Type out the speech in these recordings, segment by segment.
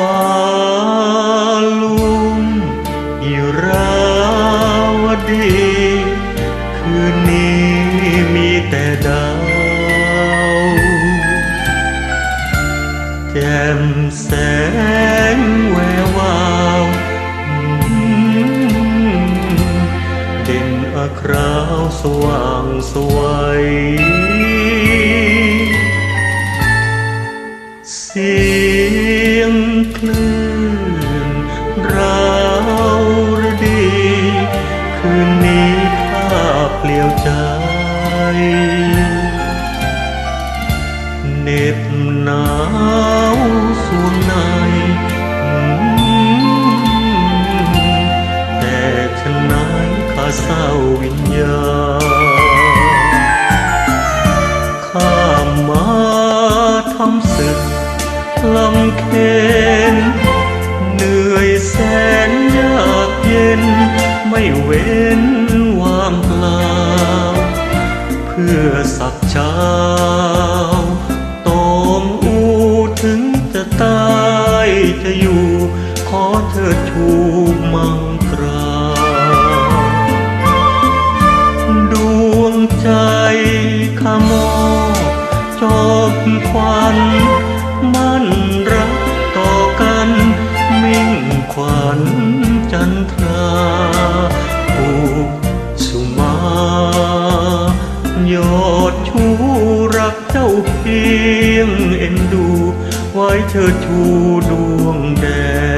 ฟ้าลุมอิราวดี คืนนี้มีแต่ดาว แจ่มแสงแวววาวเด่นอคราวสว่างสวย สียงคลื่นราวรดี คืนนี้ภาพเปลี่ยวใจเหน็บหนาวสวงในแต่ฉะนั้นข้าเศร้าวิญญาข้ามาทำศึก ลำเค็นเหนื่อยแสนยากเย็น ไม่เว้นว่างเปล่า เพื่อสักเช้าตอมอูถึงจะตายจะอยู่ ขอเธอชูมัง ไว้เธอชูดวงแดง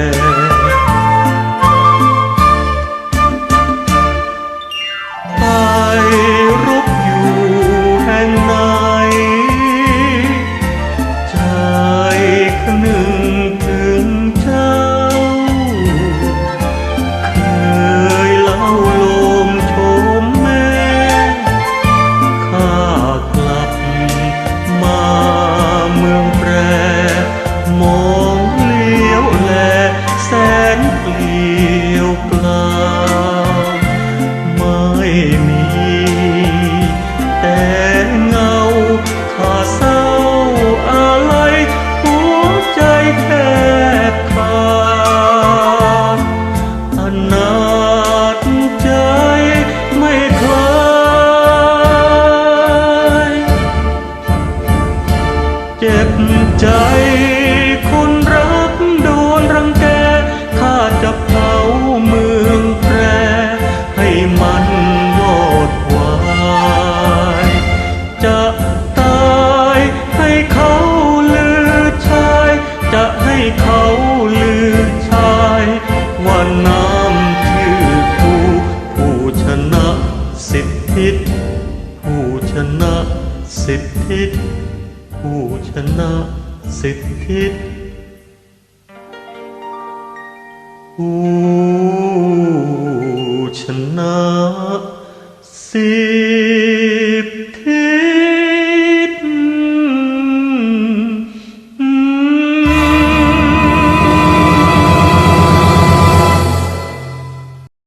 ใจ คนรักโดนรังแกข้าจะเผาเมืองแพร ให้มันวอดวาย จะตายให้เขาลือชาย จะให้เขาลือชายว่าน้ำชื่อผู้ผู้ชนะสิทธิตผู้ชนะสิทธิต ผู้ชนะสิทธิผู้ชนะสิ